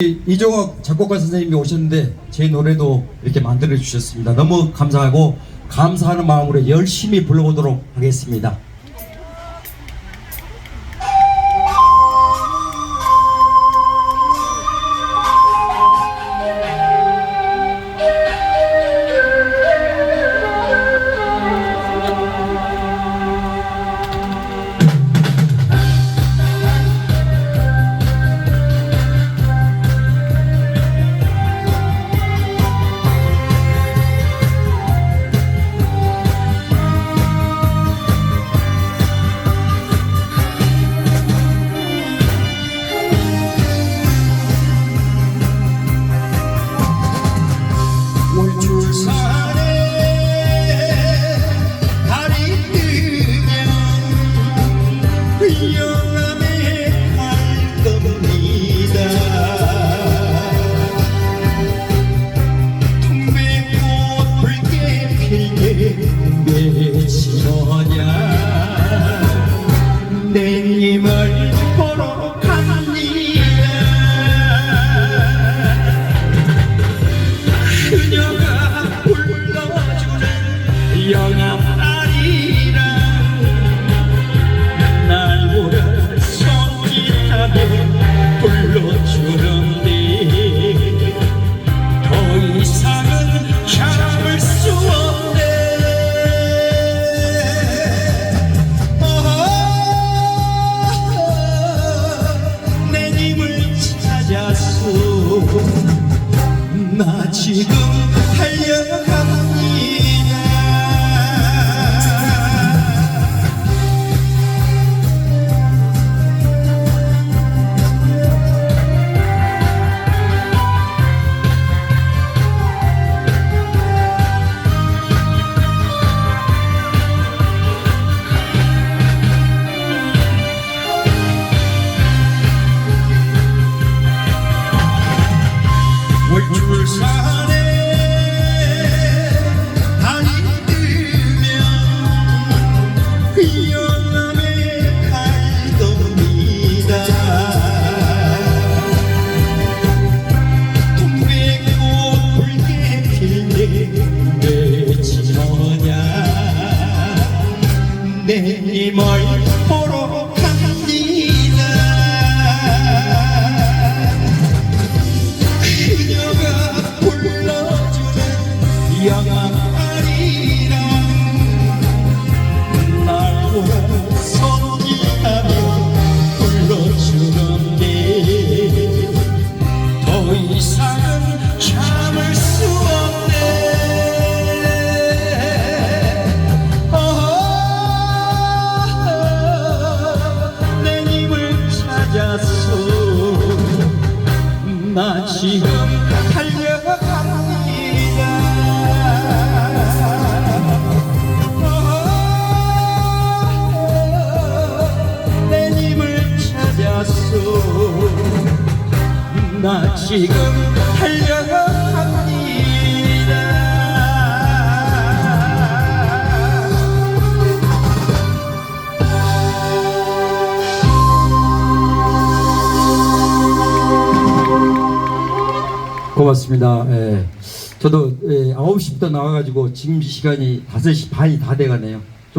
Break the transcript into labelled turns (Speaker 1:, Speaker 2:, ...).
Speaker 1: 이- 이종학 작곡가 선생님이 오셨는데 제 노래도 이렇게 만들어 주셨습니다. 너무 감사하고 감사하는 마음으로 열심히 불러보도록 하겠습니다.
Speaker 2: şeyleri 나 지금 내 님을 보러 갑니다. 그녀가 불러주는 영암 아리랑 날 보라 손 지금 달려갑니다 내 님을 찾았소. 나 지금 달려
Speaker 1: 고맙습니다. 예. 저도 예, 9시부터 나와가지고 지금 시간이 5시 반이 다 돼가네요.